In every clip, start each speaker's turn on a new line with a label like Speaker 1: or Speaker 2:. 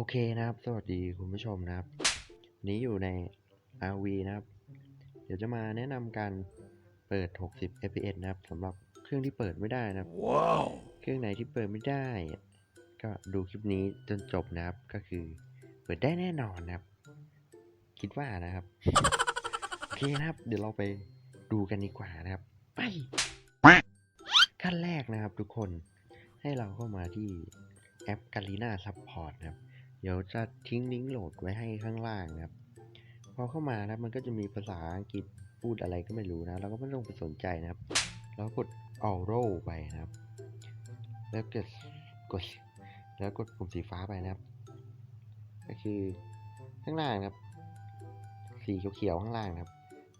Speaker 1: โอเคนะครับ สวัสดีคุณผู้ชมนะครับวันนี้อยู่ใน RV นะครับ เดี๋ยวจะมาแนะนำการเปิด 60 fps นะครับสำหรับเครื่องที่เปิดไม่ได้นะครับ
Speaker 2: Wow.
Speaker 1: เครื่องไหนที่เปิดไม่ได้ ก็ดูคลิปนี้จนจบนะครับ ก็คือเปิดได้แน่นอนนะครับ คิดว่านะครับ โอเคนะครับ เดี๋ยวเราไปดูกันดีกว่านะครับ ไปขั้นแรกนะครับทุกคนให้เราเข้ามาที่แอป g a l i n a Support นะครับ เดี๋ยวจะทิ้งลิงก์โหลดไว้ให้ข้างล่างนะครับ พอเข้ามานะมันก็จะมีภาษาอังกฤษพูดอะไรก็ไม่รู้นะ เราก็ไม่ต้องไปสนใจนะครับ แล้วกด Auto ไปนะครับ แล้วกดกด แล้วกดปุ่มสีฟ้าไปนะครับ ก็คือข้างล่างนะครับ สีเขียวๆข้างล่างนะครับ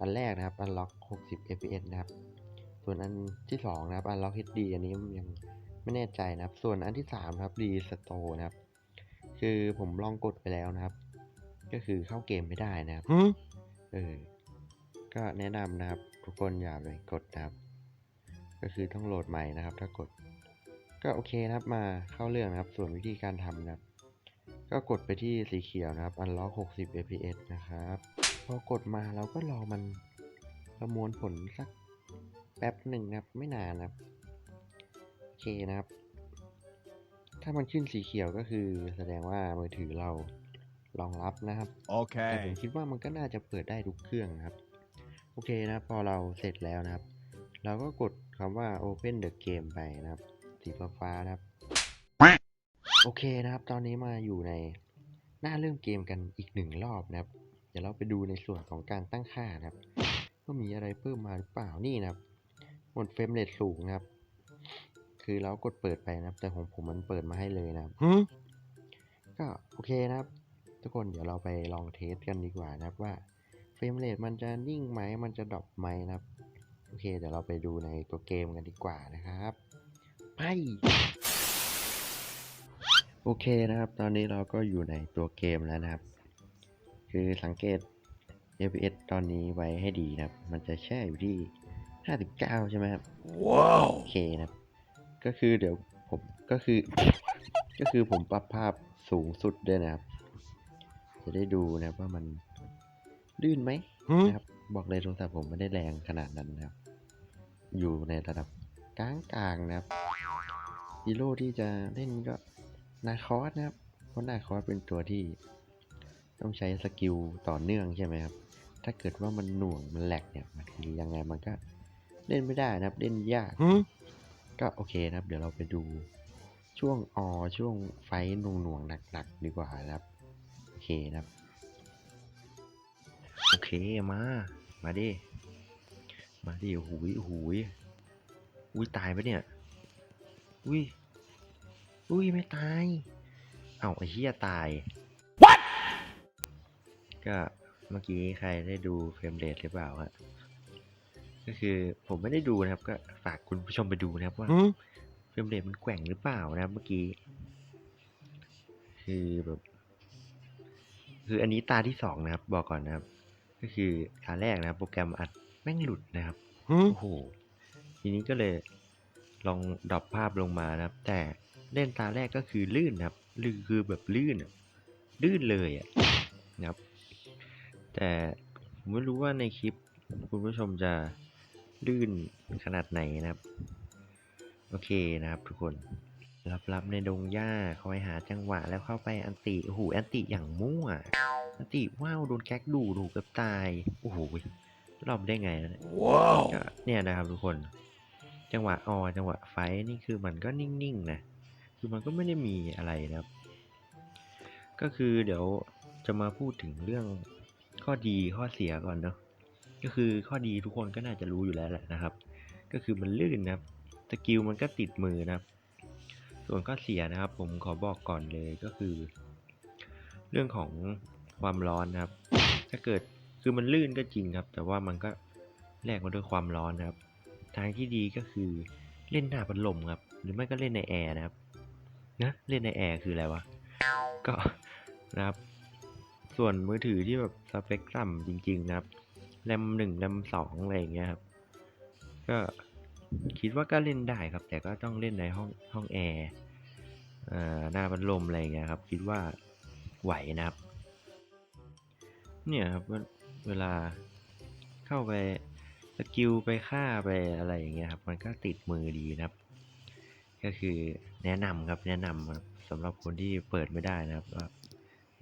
Speaker 1: อันแรกนะครับ Unlock 60 fps นะครับ ส่วนอันที่สองนะครับ Unlock HD อันนี้ยังไม่แน่ใจนะครับ ส่วนอันที่สามครับ Restore นะครับ คือผมลองกดไปแล้วนะครับ ก็คือเข้าเกมไม่ได้นะครับ
Speaker 2: Huh?
Speaker 1: เออก็แนะนำนะครับ ทุกคนอย่าไปกดนะครับ ก็คือต้องโหลดใหม่นะครับ ถ้ากด ก็โอเคนะครับมาเข้าเรื่องนะครับ ส่วนวิธีการทำนะครับ ก็กดไปที่สีเขียวนะครับ unlock 60 fps นะครับพอกดมาเราก็รอมันประมวลผลสักแป๊บหนึ่งนะครับ ไม่นานนะครับ โอเคนะครับ ถ้ามันขึ้นสีเขียวก็คือแสดงว่ามือถือเรารองรับนะครับแต่ผม
Speaker 2: Okay.
Speaker 1: คิดว่ามันก็น่าจะเปิดได้ทุกเครื่องนะครับ โอเคนะครับพอเราเสร็จแล้วนะครับ เราก็กดคำว่า Open the game ไปนะครับ สีฟ้าๆนะครับ โอเคนะครับ ตอนนี้มาอยู่ในหน้าเริ่มเกมกันอีกหนึ่งรอบนะครับ เดี๋ยวเราไปดูในส่วนของการตั้งค่านะครับว่ามีอะไรเพิ่มมาหรือเปล่านี่นะครับหมดเฟรมเรทสูงนะครับ คือเรากดเปิดไปนะครับ แต่ของผมมันเปิดมาให้เลยนะครับ
Speaker 2: Huh?
Speaker 1: ก็โอเคนะครับ ทุกคนเดี๋ยวเราไปลองเทสกันดีกว่านะครับว่าเฟรมเรทมันจะนิ่งไหมมันจะดรอปไหมนะครับ โอเคเดี๋ยวเราไปดูในตัวเกมกันดีกว่านะครับไปโอเคนะครับ ตอนนี้เราก็อยู่ในตัวเกมแล้วนะครับ คือสังเกต FPS ตอนนี้ไว้ให้ดีนะครับ มันจะแช่อยู่ที่ 59 ใช่ไหมครับ
Speaker 2: Wow.
Speaker 1: โอเคนะครับ ก็คือเดี๋ยวผมก็คือ ก็คือผมปรับภาพสูงสุดด้วยนะครับ จะได้ดูนะครับว่ามันลื่นไหม
Speaker 2: Huh?
Speaker 1: นะครับ บอกเลยโทรศัพท์ผมไม่ได้แรงขนาดนั้นนะครับ อยู่ในระดับกลางๆนะครับฮีโร่ที่จะเล่นก็นาคอสนะครับ เพราะนาคอสเป็นตัวที่ต้องใช้สกิลต่อเนื่องใช่ไหมครับ ถ้าเกิดว่ามันหน่วงมันแหลกเนี่ยมันคือยังไงมันก็เล่นไม่ได้นะครับ เล่นยาก
Speaker 2: Huh?
Speaker 1: ก็โอเคนะครับ เดี๋ยวเราไปดูช่วงอช่วงไฟท์หน่วงๆหนักๆดีกว่านะครับ โอเคนะครับ โอเคมา มาดิ มาดิหูยหูยอุ้ยตายปะเนี่ย อุ้ย อุ้ยไม่ตาย เอ้าไอ้เหี้ยตาย
Speaker 2: What?
Speaker 1: ก็เมื่อกี้ใครได้ดูเฟรมเรทหรือเปล่าฮะ ก็คือผมไม่ได้ดูนะครับ ก็ฝากคุณผู้ชมไปดูนะครับว่า
Speaker 2: Huh?
Speaker 1: เฟรมเรทมันแกว่งหรือเปล่านะครับ เมื่อกี้ คือแบบ คืออันนี้ตาที่สองนะครับ บอกก่อนนะครับ ก็คือตาแรกนะครับ โปรแกรมอัดแม่งหลุดนะครับ
Speaker 2: Huh?
Speaker 1: โอ้โหทีนี้ก็เลยลองดรอปภาพลงมานะครับ แต่เล่นตาแรกก็คือลื่นนะครับลื่นคือแบบลื่นอะลื่นเลยอะนะครับ แต่ผมไม่รู้ว่าในคลิปคุณผู้ชมจะ ลื่นขนาดไหนนะครับ โอเคนะครับทุกคนรับๆในดงหญ้าคอยหาจังหวะแล้วเข้าไปอันติโอ้โหอันติอย่างมั่วอันติว้าวโดนแก๊กดูดูเกับตายโอ้โหรอบได้ไงนะเนี่ย
Speaker 2: Wow.
Speaker 1: ก็เนี่ยนะครับทุกคน จังหวะออจังหวะไฟท์นี่คือมันก็นิ่งๆนะคือมันก็ไม่ได้มีอะไรนะครับ ก็คือเดี๋ยวจะมาพูดถึงเรื่องข้อดีข้อเสียก่อนเนาะ ก็คือข้อดีทุกคนก็น่าจะรู้อยู่แล้วแหละนะครับ ก็คือมันลื่นนะครับสกิลมันก็ติดมือนะครับ ส่วนข้อเสียนะครับ ผมขอบอกก่อนเลยก็คือ เรื่องของความร้อนนะครับ ถ้าเกิดคือมันลื่นก็จริงครับ แต่ว่ามันก็แลกมาด้วยความร้อนนะครับ ทางที่ดีก็คือเล่นหน้าพัดลมครับ หรือไม่ก็เล่นในแอร์นะครับนะเล่นในแอร์คืออะไรวะก็นะครับ ส่วนมือถือที่แบบสเปคต่ำจริง ๆ นะครับ แรมหนึ่งแรมสองอะไรอย่างเงี้ยครับ ก็คิดว่าก็เล่นได้ครับ แต่ก็ต้องเล่นในห้องห้องแอร์หน้าพัดลมอะไรอย่างเงี้ยครับ คิดว่าไหวนะครับ เนี่ยครับเวลาเข้าไปสกิลไปฆ่าไปอะไรอย่างเงี้ยครับ มันก็ติดมือดีนะครับ ก็คือแนะนำครับแนะนำครับสำหรับคนที่เปิดไม่ได้นะครับ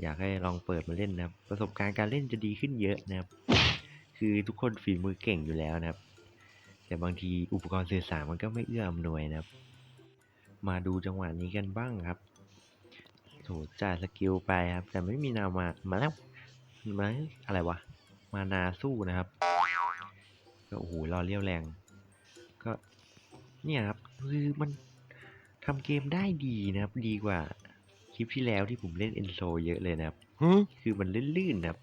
Speaker 1: อยากให้ลองเปิดมาเล่นนะครับ ประสบการณ์การเล่นจะดีขึ้นเยอะนะครับ คือทุกคนฝีมือเก่งอยู่แล้วนะครับ แต่บางทีอุปกรณ์สื่อสารมันก็ไม่เอื้ออำนวยนะครับ มาดูจังหวะนี้กันบ้างครับโถจ่ายสกิลไปครับ แต่ไม่มีนามามาแล้วมาอะไรวะ มานาสู้นะครับก็โอ้โหรอเลี้ยวแรง ก็เนี่ยครับคือมันทำเกมได้ดีนะครับ ดีกว่าคลิปที่แล้วที่ผมเล่นเอนโซเยอะเลยนะครับคือมันลื่นๆนะครับ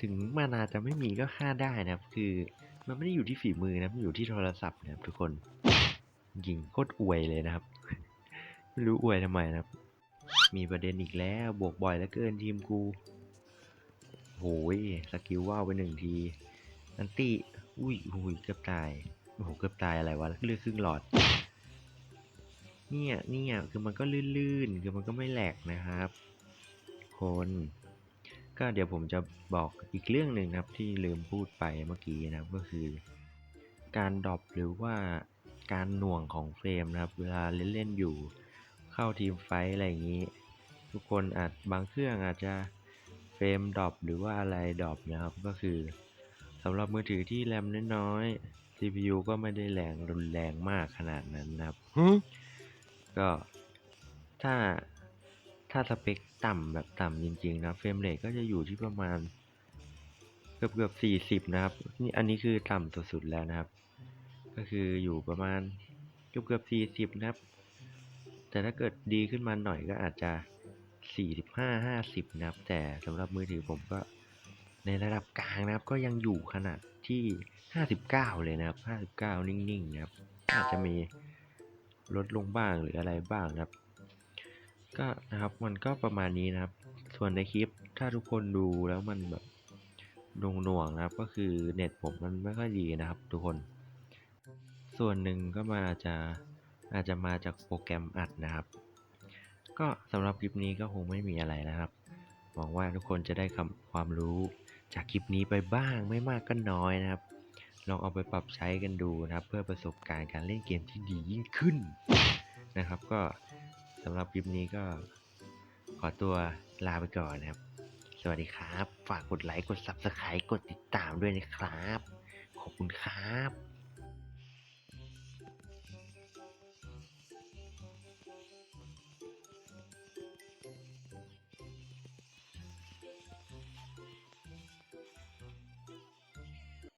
Speaker 1: ถึงมานาจะไม่มีก็ฆ่าได้นะครับ คือมันไม่ได้อยู่ที่ฝีมือนะมันอยู่ที่โทรศัพท์นะครับทุกคนยิงโคตรอวยเลยนะครับ ไม่รู้อวยทำไมนะครับ มีประเด็นอีกแล้วบวกบ่อยแล้วเกินทีมกูโหยสกิลว่าวไปหนึ่งที อันตี้อุ้ยอุ้ยเกือบตายโอ้โหเกือบตายอะไรวะเลือดครึ่งหลอด เนี่ยเนี่ยคือมันก็ลื่นๆ คือมันก็ไม่แหลกนะครับ คน ก็เดี๋ยวผมจะบอกอีกเรื่องหนึ่งนะครับที่ลืมพูดไปเมื่อกี้นะครับก็คือ การดรอปหรือว่าการหน่วงของเฟรมนะครับ เวลาเล่นๆอยู่เข้าทีมไฟท์อะไรอย่างนี้ ทุกคนอาจบางเครื่องอาจจะเฟรมดรอปหรือว่าอะไรดรอปนะครับก็คือสำหรับมือถือที่แรมน้อยๆ CPU ก็ไม่ได้แรงรุนแรงมากขนาดนั้นนะครับก็ถ้า ถ้าสเปคต่ำแบบต่ำจริงๆนะเฟรมเรทก็จะอยู่ที่ประมาณเกือบเกือบสี่สิบนะครับนี่อันนี้คือต่ำสุดๆแล้วนะครับ ก็คืออยู่ประมาณเกือบเกือบสี่สิบนะครับ แต่ถ้าเกิดดีขึ้นมาหน่อยก็อาจจะสี่สิบห้าห้าสิบนะครับ แต่สำหรับมือถือผมก็ในระดับกลางนะครับ ก็ยังอยู่ขนาดที่ห้าสิบเก้าเลยนะครับห้าสิบเก้านิ่งๆนะครับ อาจจะมีลดลงบ้างหรืออะไรบ้างนะครับ ก็นะครับมันก็ประมาณนี้นะครับ ส่วนในคลิปถ้าทุกคนดูแล้วมันแบบหน่วงๆนะครับ ก็คือเน็ตผมมันไม่ค่อยดีนะครับ ทุกคน ส่วนหนึ่งก็มาจะอาจจะมาจากโปรแกรมอัดนะครับ ก็สำหรับคลิปนี้ก็คงไม่มีอะไรนะครับ หวังว่าทุกคนจะได้คำความรู้จากคลิปนี้ไปบ้างไม่มากก็น้อยนะครับ ลองเอาไปปรับใช้กันดูนะครับ เพื่อประสบการณ์การเล่นเกมที่ดียิ่งขึ้นนะครับ ก็ สำหรับคลิปนี้ก็ขอตัวลาไปก่อนนะครับ สวัสดีครับ ฝากกดไลค์ กด Subscribe กดติดตามด้วยนะครับ ขอบคุณครับ